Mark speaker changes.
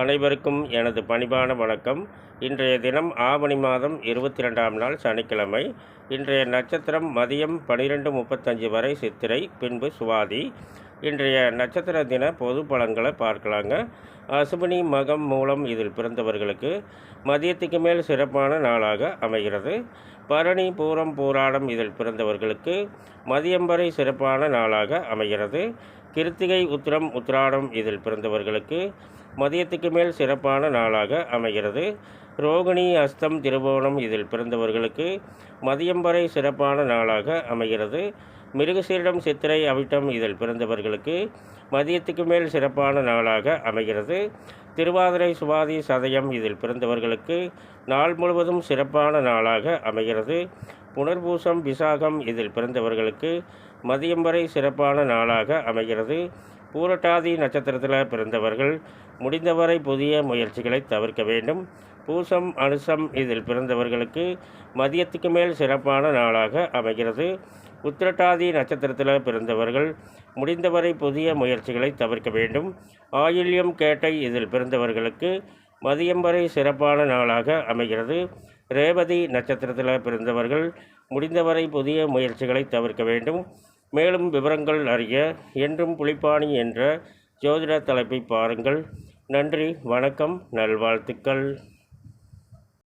Speaker 1: அனைவருக்கும் எனது பணிவான வணக்கம். இன்றைய தினம் ஆவணி மாதம் இருபத்தி ரெண்டாம் நாள் சனிக்கிழமை. இன்றைய நட்சத்திரம் மதியம் பனிரெண்டு முப்பத்தஞ்சு வரை சித்திரை பின்பு சுவாதி. இன்றைய நட்சத்திர தின பொது பலன்களை பார்க்கலாங்க. அசுபினி மகம் மூலம் இதில் பிறந்தவர்களுக்கு மதியத்துக்கு மேல் சிறப்பான நாளாக அமைகிறது. பரணி பூரம் பூராடம் இதில் பிறந்தவர்களுக்கு மதியம் வரை சிறப்பான நாளாக அமைகிறது. கிருத்திகை உத்திரம் உத்திராடம் இதில் பிறந்தவர்களுக்கு மதியத்துக்கு மேல் சிறப்பான நாளாக அமைகிறது. ரோகிணி அஸ்தம் திருவோணம் இதில் பிறந்தவர்களுக்கு மதியம் வரை சிறப்பான நாளாக அமைகிறது. மிருகசீரிடம் சித்திரை அவிட்டம் இதில் பிறந்தவர்களுக்கு மதியத்துக்கு மேல் சிறப்பான நாளாக அமைகிறது. திருவாதிரை சுவாதி சதயம் இதில் பிறந்தவர்களுக்கு நாள் முழுவதும் சிறப்பான நாளாக அமைகிறது. புனர்பூசம் விசாகம் இதில் பிறந்தவர்களுக்கு மதியம் வரை சிறப்பான நாளாக அமைகிறது. பூரட்டாதி நட்சத்திரத்தில் பிறந்தவர்கள் முடிந்தவரை புதிய முயற்சிகளை தவிர்க்க வேண்டும். பூசம் அனுசம் இதில் பிறந்தவர்களுக்கு மதியத்துக்கு மேல் சிறப்பான நாளாக அமைகிறது. உத்திரட்டாதி நட்சத்திரத்தில் பிறந்தவர்கள் முடிந்தவரை புதிய முயற்சிகளை தவிர்க்க வேண்டும். ஆயில்யம் கேட்டை இதில் பிறந்தவர்களுக்கு மதியம் வரை சிறப்பான நாளாக அமைகிறது. ரேவதி நட்சத்திரத்தில் பிறந்தவர்கள் முடிந்தவரை புதிய முயற்சிகளை தவிர்க்க வேண்டும். மேலும் விவரங்கள் அறிய என்றும் புலிப்பாணி என்ற ஜோதிட தலைப்பை பாருங்கள். நன்றி வணக்கம் நல்வாழ்த்துக்கள்.